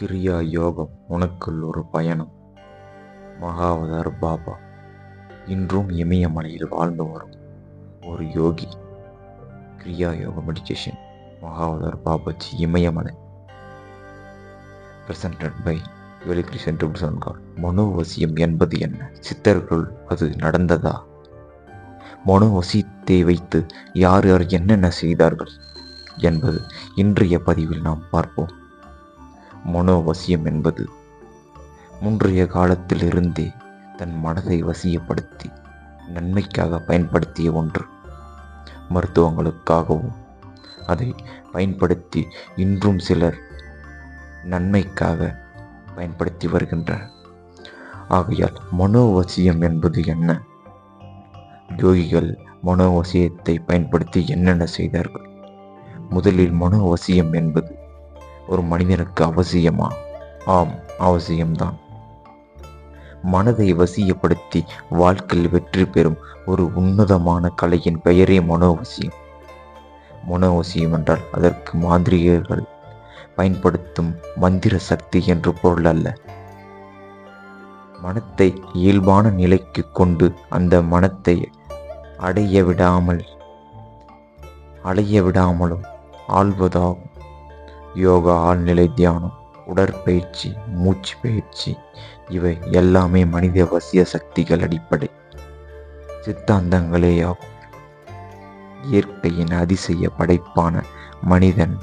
கிரியா யோகம் உனக்குள் ஒரு பயணம். மகாவதார் பாபா இன்றும் இமயமலையில் வாழ்ந்து வரும் ஒரு யோகி. கிரியா யோக மெடிடேஷன் மகாவதார் பாபாஜி இமயமலை பிரசன்டட் பை வெளிகிருஷ்ணன் ட்ரிபிள்சன் காட் மனோவசியம் என்பது என்ன? சித்தர்கள் அது நடந்ததா? மனோவசியத்தை வைத்து யார் யார் என்னென்ன செய்தார்கள் என்பது இன்றைய பதிவில் நாம் பார்ப்போம். மனோவசியம் என்பது. முன்றைய காலத்திலிருந்தே தன் மனதை வசியப்படுத்தி நன்மைக்காக பயன்படுத்திய ஒன்று. மருத்துவங்களுக்காகவும் அதை பயன்படுத்தி இன்றும் சிலர் நன்மைக்காக பயன்படுத்தி வருகின்றனர். ஆகையால் மனோவசியம் என்பது என்ன? யோகிகள் மனோவசியத்தை பயன்படுத்தி என்னென்ன செய்தார்கள்? முதலில் மனோவசியம் என்பது ஒரு மனிதனுக்கு அவசியமா? ஆம் அவசியம்தான். மனதை வசியப்படுத்தி வாழ்க்கையில் வெற்றி பெறும் ஒரு உன்னதமான கலையின் பெயரே மனோவசியம். மனோவசியம் என்றால் அதற்கு மாந்திரிகர்கள் பயன்படுத்தும் மந்திர சக்தி என்று பொருள் அல்ல. மனத்தை இயல்பான நிலைக்கு கொண்டு அந்த மனத்தை அடைய விடாமல் அலைய விடாமலும் ஆள்வதாகும். யோகா ஆழ்நிலை தியானம் உடற்பயிற்சி மூச்சு பயிற்சி இவை எல்லாமே மனித வசிய சக்திகள் அடிப்படை சித்தாந்தங்களேயாகும். இயற்கையின் அதிசய படைப்பான மனிதன்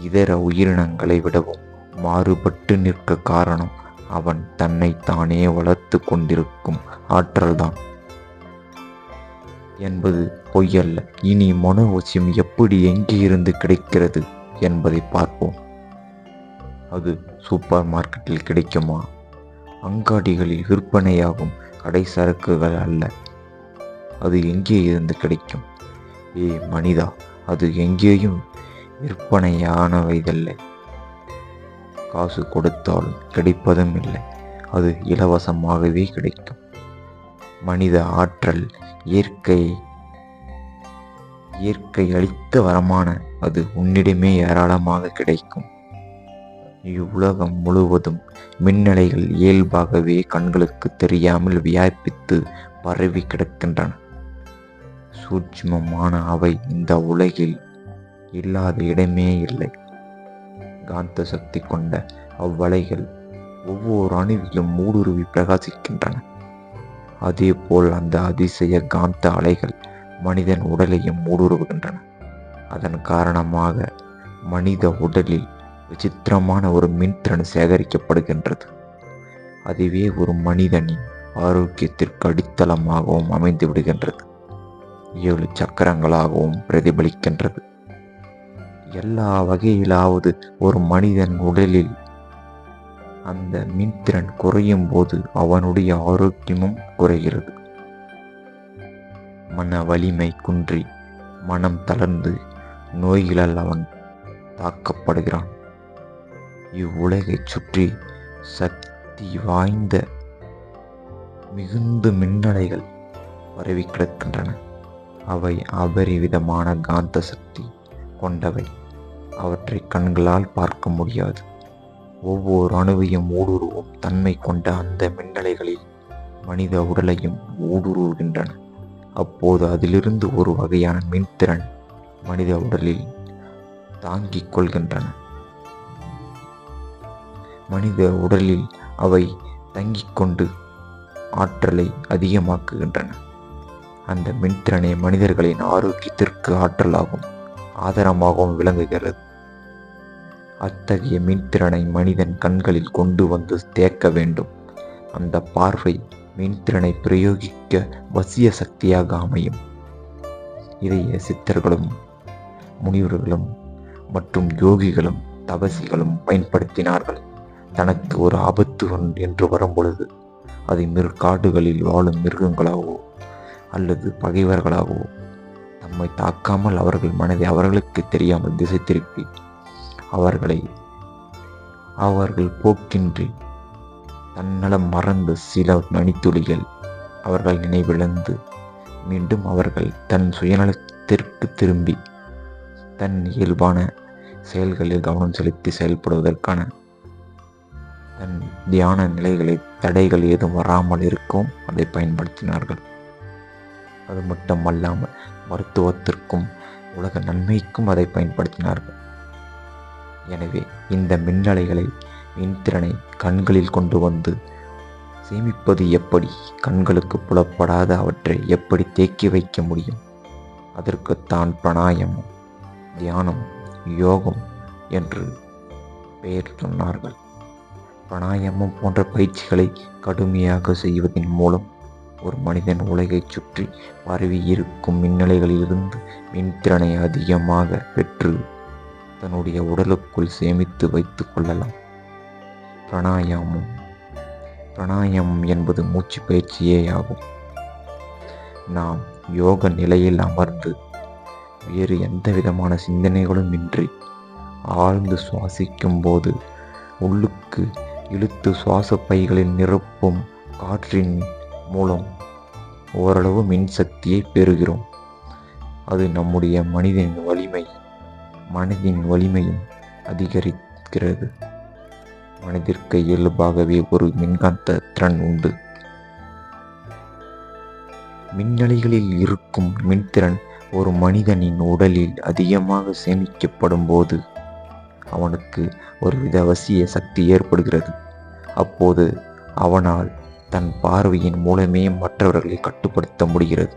இதர உயிரினங்களை விடவும் மாறுபட்டு நிற்க காரணம் அவன் தன்னை தானே வளர்த்து கொண்டிருக்கும் ஆற்றல்தான். என்பது பொய்யல்ல. இனி மனோவசியம் எப்படி எங்கே இருந்து கிடைக்கிறது? என்பதை பார்ப்போம். அது சூப்பர் மார்க்கெட்டில் கிடைக்குமா? அங்காடிகளில் விற்பனையாகும் கடை சரக்குகள் அல்ல. அது எங்கே இருந்து கிடைக்கும்? ஏ மனிதா அது எங்கேயும் விற்பனையானவைதல்ல. காசு கொடுத்தாலும் கிடைப்பதும் இல்லை. அது இலவசமாகவே கிடைக்கும். மனித ஆற்றல் இயற்கை இயற்கை அளித்த வரமான அது உன்னிடமே ஏராளமாக கிடைக்கும். இவ்வுலகம் முழுவதும் மின்னலைகள் இயல்பாகவே கண்களுக்கு தெரியாமல் வியாபித்து பரவி கிடக்கின்றன. சூட்சுமமான அவை இந்த உலகில் இல்லாத இடமே இல்லை. காந்த சக்தி கொண்ட அவ்வலைகள் ஒவ்வொரு அணுவிலும் ஊடுருவி பிரகாசிக்கின்றன. அதேபோல் அந்த அதிசய காந்த அலைகள் மனிதன் உடலையும் ஊடுருவுகின்றன அதன் காரணமாக மனித உடலில் விசித்திரமான ஒரு மின்திறன் சேகரிக்கப்படுகின்றது. அதுவே ஒரு மனிதனின் ஆரோக்கியத்திற்கு அடித்தளமாகவும் அமைந்து விடுகின்றது. ஏழு சக்கரங்களாகவும் பிரதிபலிக்கின்றது. எல்லா வகையிலாவது ஒரு மனிதன் உடலில் அந்த மின்திறன் குறையும் போது அவனுடைய ஆரோக்கியமும் குறைகிறது. மன வலிமை குன்றி மனம் தளர்ந்து நோய்களால் அவன் தாக்கப்படுகிறான். இவ்வுலகைச் சுற்றி சக்தி வாய்ந்த மிகுந்த மின்னலைகள் பரவி கிடக்கின்றன. அவை அபரிவிதமான காந்த சக்தி கொண்டவை. அவற்றை கண்களால் பார்க்க முடியாது. ஒவ்வொரு அணுவையும் ஊடுருவும் தன்மை கொண்ட அந்த மின்னலைகளில் மனித உடலையும் ஊடுருவுகின்றன. அப்போது அதிலிருந்து ஒரு வகையான மின்திறன் மனித உடலில் தாங்கிக் கொள்கின்றன. மனித உடலில் அவை தங்கிக் கொண்டு ஆற்றலை அதிகமாக்குகின்றன. அந்த மின்திறனே மனிதர்களின் ஆரோக்கியத்திற்கு ஆற்றலாகும் ஆதாரமாகவும் விளங்குகிறது. அத்தகைய மின்திறனை மனிதன் கண்களில் கொண்டு வந்து தேக்க வேண்டும். அந்த பார்வை மின்திறனை பிரயோகிக்க வசிய சக்தியாக அமையும் இதைய சித்தர்களும் முனிவர்களும் மற்றும் யோகிகளும் தபசிகளும் பயன்படுத்தினார்கள். தனக்கு ஒரு ஆபத்து என்று வரும்பொழுது அதை மிரு காடுகளில் வாழும் மிருகங்களாகவோ அல்லது பகைவர்களாகவோ நம்மை தாக்காமல் அவர்கள் மனதை அவர்களுக்கு தெரியாமல் திசை திருப்பி அவர்களை அவர்கள் போக்கின்றி தன்னலம் மறந்து சில மணித்துளிகள் அவர்கள் நினைவிழந்து மீண்டும் அவர்கள் தன் சுயநலத்திற்கு திரும்பி தன் இயல்பான செயல்களில் கவனம் செலுத்தி செயல்படுவதற்கான தன் தியான நிலைகளில் தடைகள் ஏதும் வராமல் இருக்கும் அதை பயன்படுத்தினார்கள். அது மட்டும் அல்லாமல் மருத்துவத்திற்கும் உலக நன்மைக்கும் அதை பயன்படுத்தினார்கள். எனவே இந்த மின்னலைகளை மின்திறனை கண்களில் கொண்டு வந்து சேமிப்பது எப்படி? கண்களுக்கு புலப்படாத அவற்றை எப்படி தேக்கி வைக்க முடியும்? அதற்குத்தான் பிராணாயமம் தியானம் யோகம் என்று பெயர் சொன்னார்கள். பிராணாயாமம் போன்ற பயிற்சிகளை கடுமையாக செய்வதன் மூலம் ஒரு மனிதன் உலகைச் சுற்றி பரவி இருக்கும் மின்னலைகளிலிருந்து மின்திறனை அதிகமாக பெற்று தன்னுடைய உடலுக்குள் சேமித்து வைத்து கொள்ளலாம். பிராணாயாமம். பிராணாயாமம் என்பது மூச்சு பயிற்சியே ஆகும். நாம் யோக நிலையில் அமர்ந்து வேறு எந்த விதமான சிந்தனைகளும் இன்றி ஆழ்ந்து சுவாசிக்கும் போது உள்ளுக்கு இழுத்து சுவாச பைகளில் நிரப்பும் காற்றின் மூலம் ஓரளவு மின்சக்தியை பெறுகிறோம். அது நம்முடைய மனிதனின் வலிமை மனதின் வலிமையும் அதிகரிக்கிறது. மனதிற்கு இயல்பாகவே ஒரு மின்காந்த திறன் உண்டு. மின்னலைகளில் இருக்கும் மின்திறன் ஒரு மனிதனின் உடலில் அதிகமாக சேமிக்கப்படும் போது அவனுக்கு ஒரு வித அவசிய சக்தி ஏற்படுகிறது. அப்போது அவனால் தன் பார்வையின் மூலமே மற்றவர்களை கட்டுப்படுத்த முடிகிறது.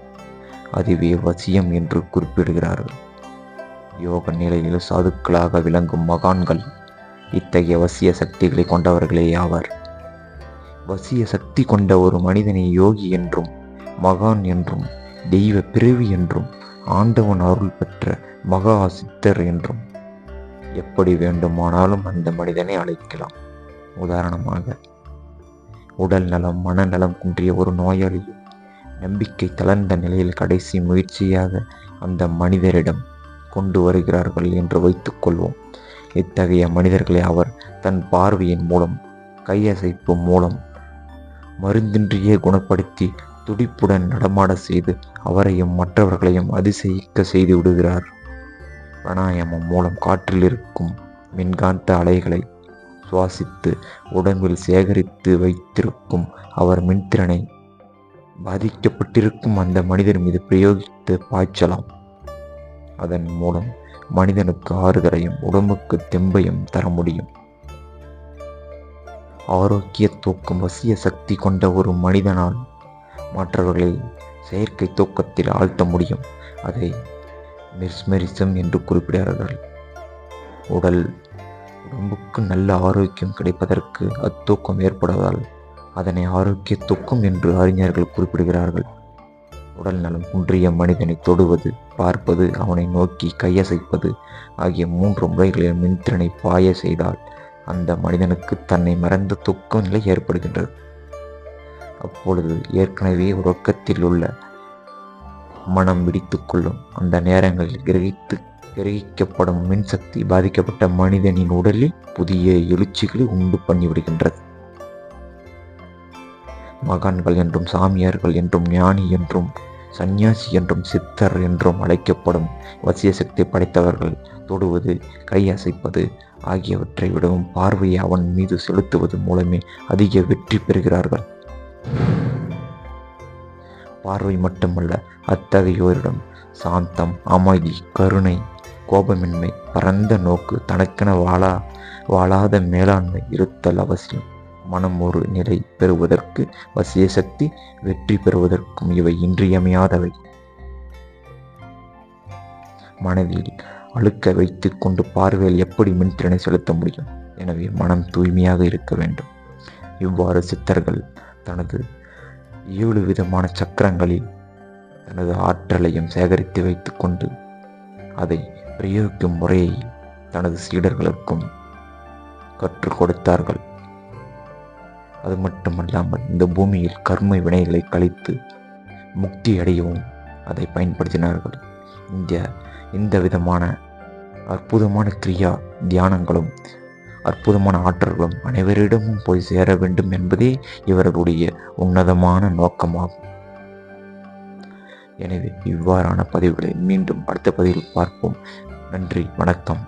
அதுவே வசியம் என்று குறிப்பிடுகிறார்கள். யோக நிலையில் சாதுக்களாக விளங்கும் மகான்கள் இத்தகைய வசிய சக்திகளை கொண்டவர்களே ஆவர் வசிய சக்தி கொண்ட ஒரு மனிதனை யோகி என்றும் மகான் என்றும் தெய்வ பிறவி என்றும் ஆண்டவன் அருள் பெற்ற மகா சித்தர் என்றும். எப்படி வேண்டுமானாலும் அந்த மனிதனை அழைக்கலாம். உதாரணமாக உடல் நலம் மனநலம் குன்றிய ஒரு நோயாளி நம்பிக்கை தளர்ந்த நிலையில் கடைசி முயற்சியாக அந்த மனிதரிடம் கொண்டு வருகிறார்கள் என்று வைத்துக்கொள்வோம். இத்தகைய மனிதர்களை அவர் தன் பார்வையின் மூலம் கையசைப்பு மூலம் மருந்தின்றியே குணப்படுத்தி துடிப்புடன் நடமாட செய்து அவரையும் மற்றவர்களையும் அதிசயிக்க செய்து விடுகிறார். பிராணாயாமம் மூலம் காற்றில் இருக்கும் மின்காந்த அலைகளை சுவாசித்து உடம்பில் சேகரித்து வைத்திருக்கும் அவர் மின்திறனை பாதிக்கப்பட்டிருக்கும் அந்த மனிதர் மீது பிரயோகித்து பாய்ச்சலாம். அதன் மூலம் மனிதனுக்கு ஆறுதலையும் உடம்புக்கு தெம்பையும் தர முடியும். ஆரோக்கிய தூக்கம் வசிய சக்தி கொண்ட ஒரு மனிதனால் மற்றவர்களை செயற்கை தூக்கத்தில் ஆழ்த்த முடியும். அதை மிஸ்மெரிசம் என்று குறிப்பிடுகிறார்கள். உடல் உடம்புக்கு நல்ல ஆரோக்கியம் கிடைப்பதற்கு அத்தூக்கம் ஏற்படுவதால் அதனை ஆரோக்கிய தூக்கம் என்று அறிஞர்கள் குறிப்பிடுகிறார்கள். உடல் நலம் குன்றிய மனிதனை தொடுவது பார்ப்பது அவனை நோக்கி கையசைப்பது ஆகிய மூன்று முறைகளில் மின்திறனை பாய செய்தால் அந்த மனிதனுக்கு தன்னை மறந்த துக்க நிலை ஏற்படுகின்றது. அப்பொழுது ஏற்கனவே உறக்கத்தில் உள்ள மனம் விடித்து கொள்ளும். அந்த நேரங்களில் கிரகித்து கிரகிக்கப்படும் மின்சக்தி பாதிக்கப்பட்ட மனிதனின் உடலில் புதிய எழுச்சிகளை உண்டு பண்ணிவிடுகின்றது மகான்கள் என்றும் சாமியார்கள் என்றும் ஞானி என்றும் சந்நியாசி என்றும் சித்தர் என்றும் அழைக்கப்படும் வசிய சக்தி படைத்தவர்கள் தொடுவது கையசைப்பது ஆகியவற்றை விடவும் பார்வையை அவன் மீது செலுத்துவது மூலமே அதிக வெற்றி பெறுகிறார்கள். பார்வை மட்டுமல்ல அத்தகையோரிடம் சாந்தம் அமைதி கருணை கோபமின்மை பரந்த நோக்கு தனக்கென வாழா வாழாத மேலாண்மை இருத்தல் அவசியம். மனம் ஒரு நிலை பெறுவதற்கு வசிய சக்தி வெற்றி பெறுவதற்கும் இவை இன்றியமையாதவை. மனதில் அழுக்க வைத்து கொண்டு பார்வையில் எப்படி மின்திறனை செலுத்த முடியும்? எனவே மனம் தூய்மையாக இருக்க வேண்டும். இவ்வாறு சித்தர்கள் தனது ஏழு விதமான சக்கரங்களில் தனது ஆற்றலையும் சேகரித்து வைத்துக்கொண்டு அதை பிரயோகிக்கும் முறையை தனது சீடர்களுக்கும் கற்றுக் கொடுத்தார்கள். அது மட்டுமல்லாமல் இந்த பூமியில் கர்ம வினைகளை கழித்து முக்தி அடையவும் அதை பயன்படுத்தினார்கள். இந்த இந்த விதமான அற்புதமான கிரியா தியானங்களும் அற்புதமான ஆற்றல்களும் அனைவரிடமும் போய் சேர வேண்டும் என்பதே இவர்களுடைய உன்னதமான நோக்கமாகும். எனவே இவ்வாறான பதிவுகளை மீண்டும் அடுத்த பதிவில் பார்ப்போம். நன்றி வணக்கம்.